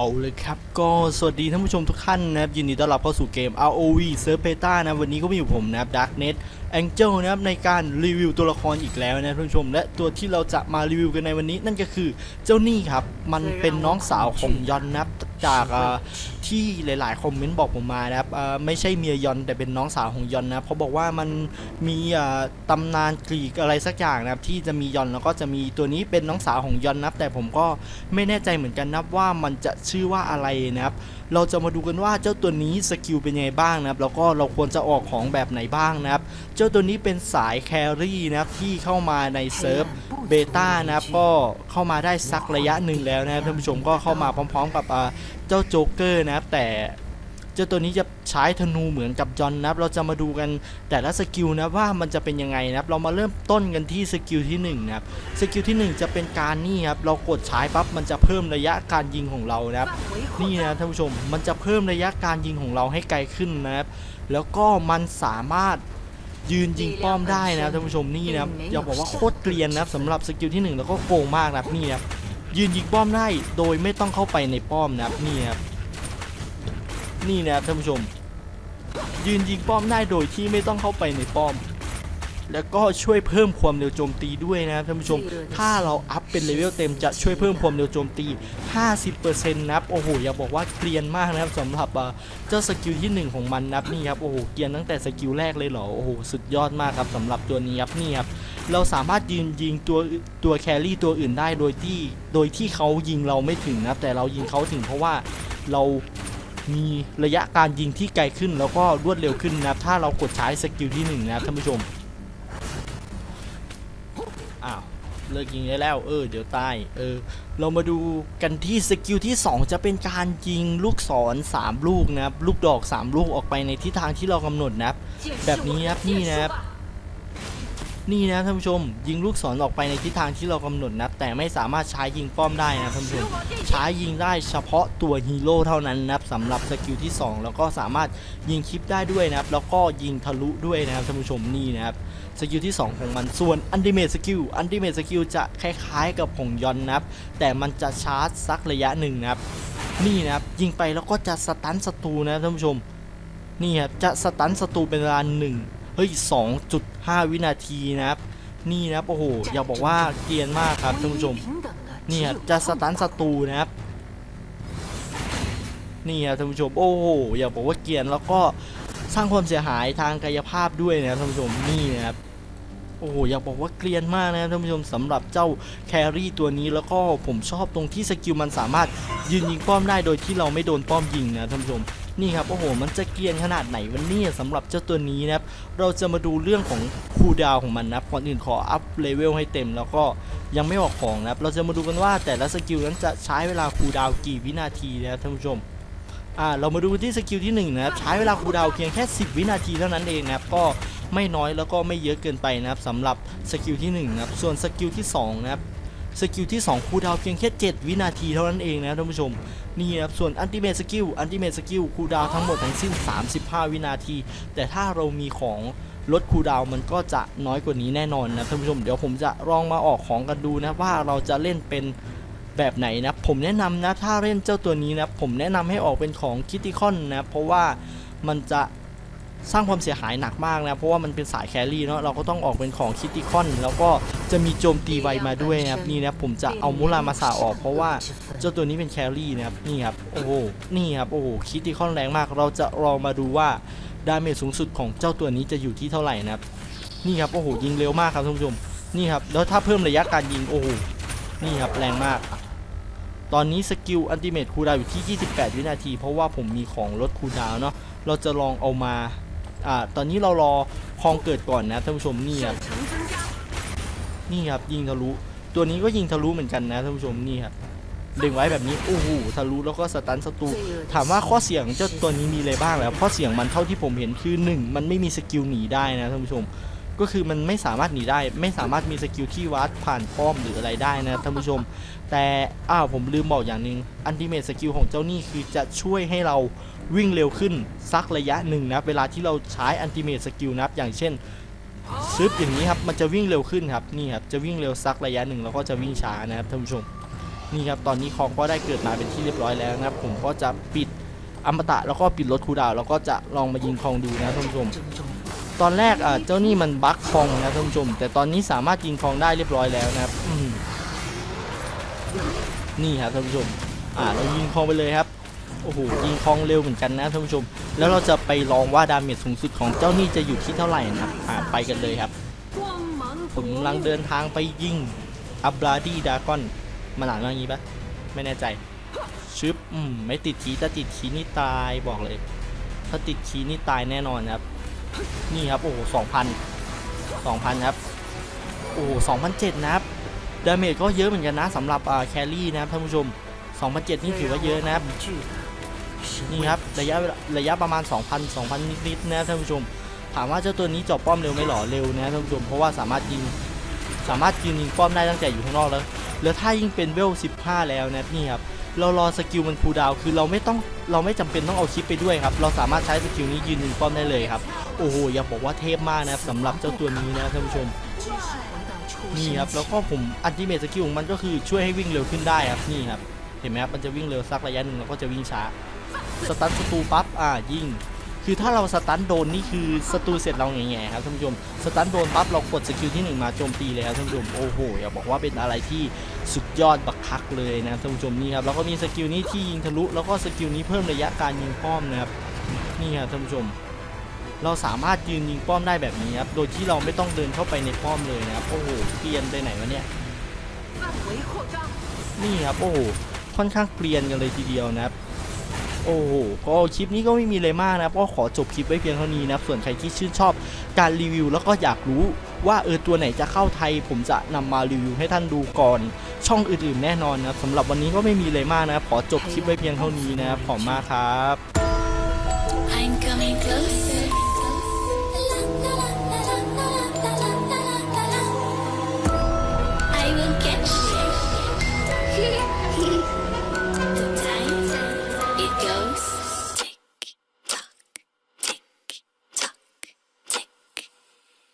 เอาเลยครับ ก็สวัสดีท่านผู้ชมทุกท่านนะครับยินดีต้อนรับเข้าสู่เกม ROV Surf Beta นะวันนี้ก็มีอยู่ผมนะครับ Darknet Angel นะครับในการรีวิวตัวละครอีกแล้วนะท่านผู้ชม และตัวที่เราจะมารีวิวกันในวันนี้นั่นก็คือเจ้านี่ครับ มันเป็นน้องสาวของยอนนะครับ จากที่หลาย ๆ คอมเมนต์บอกผมมานะครับไม่ใช่เมียยอนแต่เป็นน้องสาวของยอนนะเขาบอกว่ามันมีตำนานกรีกอะไรสักอย่างนะครับที่จะมียอนแล้วก็จะมีตัวนี้เป็นน้องสาวของยอนนะแต่ผมก็ไม่แน่ใจเหมือนกันนะว่ามันจะชื่อว่าอะไรนะครับเราจะมาดูกันว่าเจ้าตัวนี้สกิลเป็นยังไงบ้างนะครับแล้วก็เราควรจะออกของแบบไหนบ้างนะครับเจ้าตัวนี้เป็นสายแครี่นะครับที่เข้ามาในเซิร์ฟเบต้านะครับก็เข้ามาได้สักระยะหนึ่งแล้วนะครับท่านผู้ชมก็เข้ามาพร้อม ๆ กับอ่าเจ้าโจ๊กเกอร์นะครับแต่เจ้าตัวนี้จะใช้ธนูเหมือนกับจอนนะครับเราจะมาดูกันแต่ละสกิลนะว่ามันจะเป็นยังไงนะครับเรามาเริ่มต้นกันที่สกิลที่หนึ่งนะครับสกิลที่หนึ่งจะเป็นการนี่ครับเรากดใช้ปั๊บมันจะเพิ่มระยะการยิงของเรานะครับนี่นะท่านผู้ชมมันจะเพิ่มระยะการยิงของเราให้ไกลขึ้นนะครับแล้วก็มันสามารถยืนยิงป้อมได้นะท่านผู้ชมนี่นะครับอย่าบอกว่าโคตรเกรียนนะครับสำหรับสกิลที่หนึ่งแล้วก็โกงมากนะครับนี่นะครับ ยืนยิงป้อมได้โดยไม่ต้องเข้าไปในป้อมนะครับนี่นะครับนี่นะครับท่านผู้ชม ยืนยิงป้อมได้โดยที่ไม่ต้องเข้าไปในป้อม แล้วก็ช่วยเพิ่มความเร็วโจมตีด้วยนะครับท่านผู้ชม ถ้าเราอัพเป็นเลเวลเต็มจะช่วยเพิ่มความเร็วโจมตี 50%นะครับโอ้โหอย่าบอกว่าเกรียนมากนะครับสำหรับอ่าเจ้าสกิลที่ 1 ของมันนะครับนี่ครับโอ้โหเกรียนตั้งแต่สกิลแรกเลยเหรอโอ้โหสุดยอดมากครับสำหรับตัวนี้ครับนี่ครับ เราสามารถยืนยิงตัวตัวแครี่ตัวอื่นได้โดยที่โดยที่เขายิงเราไม่ถึงนะแต่เรายิงเขาถึงเพราะว่าเรามีระยะการยิงที่ไกลขึ้นแล้วก็รวดเร็วขึ้นนะถ้าเรากดใช้สกิลที่หนึ่งนะท่านผู้ชมอ้าวเลิกยิงได้แล้วเออเดี๋ยวตายเออเรามาดูกันที่สกิลที่ 2 จะเป็นการยิงลูกศร 3 ลูกนะครับลูกดอก 3 ลูกออกไปในทิศทางที่เรากำหนดนะครับแบบนี้ครับนี่นะครับ นี่นะท่านผู้ชม ยิงลูกศรออกไปในทิศทางที่เรากำหนดนับแต่ไม่สามารถใช้ยิงป้อมได้นะท่านผู้ชมใช้ยิงได้เฉพาะตัวฮีโร่เท่านั้นนะครับสำหรับสกิลที่ 2 แล้วก็สามารถยิงคลิปได้ด้วยนะครับแล้วก็ยิงทะลุด้วยนะครับท่านผู้ชมนี่นะครับสกิลที่ 2 ของมันส่วนอันติเม e สกิลอันติเม e สกิลจะคล้ายๆ กับของยอนนะครับแต่มันจะชาร์จสักระยะหนึ่งนะครับนี่นะครับยิงไปแล้วก็จะสตันศัตรูนะท่านผู้ชมนี่ครับจะสตันศัตรูเป็นเวลาหนึ่ง เฮ้ย 2.5 วินาทีนะครับ นี่นะครับ โอ้โห อย่าบอกว่าเกรียนมากครับท่านผู้ชม นี่ครับจะสตันศัตรูนะครับ นี่ครับท่านผู้ชม โอ้โห อย่าบอกว่าเกรียนแล้วก็สร้างความเสียหายทางกายภาพด้วยนะครับท่านผู้ชม นี่นะครับโอ้โหอยากบอกว่าเกรียนมากนะครับท่านผู้ชมสำหรับเจ้าแครี่ตัวนี้แล้วก็ผมชอบตรงที่สกิลมันสามารถยืนยิงป้อมได้โดยที่เราไม่โดนป้อมยิงนะท่านผู้ชม นี่ครับโอ้โห มันจะเกียนขนาดไหนวันนี้สำหรับเจ้าตัวนี้นะครับ เราจะมาดูเรื่องของคูดาวของมันนะครับก่อนอื่นขออัพเลเวลให้เต็มแล้วก็ยังไม่ออกของนะครับ เราจะมาดูกันว่าแต่ละสกิลนั้นจะใช้เวลาคูดาวกี่วินาทีนะครับท่านผู้ชมอ่าเรามาดูที่สกิลที่1นะครับใช้เวลาคูดาวเพียงแค่ 10 วินาทีเท่านั้นเองนะครับก็ไม่น้อยแล้วก็ไม่เยอะเกินไปนะครับสำหรับสกิลที่1นะครับส่วนสกิลที่2นะครับ สกิลที่ 2 คูลดาวเพียงแค่ 7 วินาทีเท่านั้นเองนะท่านผู้ชม นี่ครับ ส่วนอันติเม e สกิลอันติเม e สกิลคูลดาวทั้งหมดทั้งสิ้น 35 วินาที แต่ถ้าเรามีของลดคูลดาวมันก็จะน้อยกว่านี้แน่นอนนะท่านผู้ชม เดี๋ยวผมจะลองมาออกของกันดูนะว่าเราจะเล่นเป็นแบบไหนนะ ผมแนะนำนะถ้าเล่นเจ้าตัวนี้นะผมแนะนำให้ออกเป็นของคิติคอนนะเพราะว่ามันจะสร้างความเสียหายหนักมากนะ เพราะว่ามันเป็นสายแครี่เนาะเราก็ต้องออกเป็นของคิติคอนแล้วก็ จะมีโจมตีไวมาด้วยนะครับนี่นะผมจะเอามุรามาสาออก เพราะว่าเจ้าตัวนี้เป็นแครี่นะครับนี่ครับโอ้โหนี่ครับโอ้โหคิติคอนแรงมาก เราจะลองมาดูว่าดาเมจสูงสุดของเจ้าตัวนี้จะอยู่ที่เท่าไหร่นะครับนี่ครับโอ้โหยิงเร็วมากครับท่านผู้ชมนี่ครับแล้วถ้าเพิ่มระยะการยิงโอ้โหนี่ครับแรงมาก ตอนนี้สกิลอันติเมทคูดาวอยู่ที่ 28 วินาที เพราะว่าผมมีของลดคูดาวเนาะเราจะลองเอามาอ่าตอนนี้เรารอคลองเกิดก่อนนะท่านผู้ชมนี่ครับ นี่ครับยิงทะลุ ตัวนี้ก็ยิงทะลุเหมือนกันนะท่านผู้ชมนี่ครับเล็งไว้แบบนี้โอ้โหทะลุแล้วก็สตันศัตรูถามว่าข้อเสียงเจ้าตัวนี้มีอะไรบ้างแล้วข้อเสียงมันเท่าที่ผมเห็นคือ 1 มันไม่มีสกิลหนีได้นะท่านผู้ชม ก็คือมันไม่สามารถหนีได้ ไม่สามารถมีสกิลที่วัดผ่านป้อมหรืออะไรได้นะท่านผู้ชม แต่อ้าวผมลืมบอกอย่างหนึ่งอันติเมทสกิลของเจ้านี่คือจะช่วยให้เราวิ่งเร็วขึ้นสักระยะหนึ่งนะเวลาที่เราใช้อันติเมทสกิลนะอย่างเช่น ซึบอย่างนี้ครับมันจะวิ่งเร็วขึ้นครับนี่ครับจะวิ่งเร็วสักระยะหนึ่งแล้วก็จะวิ่งช้านะครับท่านผู้ชมนี่ครับตอนนี้คองก็ได้เกิดมาเป็นที่เรียบร้อยแล้วนะครับ ผมก็จะปิดอมตะแล้วก็ปิดรถคูดาวแล้วก็จะลองมายิงคองดูนะท่านผู้ชม ตอนแรกอะเจ้านี่มันบั๊กคองนะท่านผู้ชม แต่ตอนนี้สามารถยิงคองได้เรียบร้อยแล้วนะครับนี่ครับท่านผู้ชมอ่าเรายิงคองไปเลยครับ โอ้โหยิงคลองเร็วเหมือนกันนะท่านผู้ชม แล้วเราจะไปลองว่าดาเมจสูงสุดของเจ้านี่จะอยู่ที่เท่าไหร่นะครับไปกันเลยครับผมกำลังเดินทางไปยิงอับราดีดากอนมันอ่านว่างี้ปะไม่แน่ใจชึบอืมไม่ติดขีถ้าติดขีนี่ตายบอกเลย ถ้าติดขีนี่ตายแน่นอนครับ นี่ครับโอ้โหสองพันสองพันครับโอ้สองพันเจ็ดนะครับดาเมจก็เยอะเหมือนกันนะสำหรับแครี่นะครับท่านผู้ชมสองพันเจ็ดนี่ถือว่าเยอะนะครับ นี่ครับระยะระยะประมาณ 2,000 2,000 นิดๆนะครับท่านผู้ชม ถามว่าเจ้าตัวนี้เจาะป้อมเร็วไหมหรอเร็วนะครับท่านผู้ชมเพราะว่าสามารถยิงสามารถยืนยิงป้อมได้ตั้งแต่อยู่ข้างนอกแล้วแล้วถ้ายิ่งเป็นเวล 15 แล้วนะครับนี่ครับเรารอสกิลมันคูดาวคือเราไม่ต้องเราไม่จำเป็นต้องเอาคลิปไปด้วยครับ เราสามารถใช้สกิลนี้ยืนยิงป้อมได้เลยครับ โอ้โหอย่าบอกว่าเทพมากนะครับสำหรับเจ้าตัวนี้นะท่านผู้ชมนี่ครับแล้วก็ผมอันติเมทสกิลของมันก็คือช่วยให้วิ่งเร็วขึ้นได้ครับนี่ครับเห็นไหมครับมันจะวิ่งเร็วสักระยะหนึ่งแล้วก็จะวิ่งช้า สตันศัตรูปั๊บอ่ายิงคือถ้าเราสตันโดนนี่คือศัตรูเสร็จเราแง่ๆครับท่านผู้ชมสตันโดนปั๊บเรากดสกิลที่หนึ่งมาโจมตีเลยครับท่านผู้ชมโอ้โหอย่าบอกว่าเป็นอะไรที่สุดยอดบักคักเลยนะท่านผู้ชมนี่ครับแล้วก็มีสกิลนี้ที่ยิงทะลุแล้วก็สกิลนี้เพิ่มระยะการยิงป้อมนะครับนี่ครับท่านผู้ชม เราสามารถยืนยิงป้อมได้แบบนี้ครับโดยที่เราไม่ต้องเดินเข้าไปในป้อมเลยนะครับโอ้โหเกรียนไปไหนวะเนี่ยนี่ครับโอ้โหค่อนข้างเกรียนกันเลยทีเดียวนะครับ โอ้โหก็คลิปนี้ก็ไม่มีอะไรมากนะก็ขอจบคลิปไว้เพียงเท่านี้นะส่วนใครที่ชื่นชอบการรีวิว แล้วก็อยากรู้ว่าเออตัวไหนจะเข้าไทย ผมจะนำมารีวิวให้ท่านดูก่อน ช่องอื่นๆแน่นอนนะสำหรับวันนี้ก็ไม่มีอะไรมากนะขอจบคลิปไว้เพียงเท่านี้นะขอบมากครับ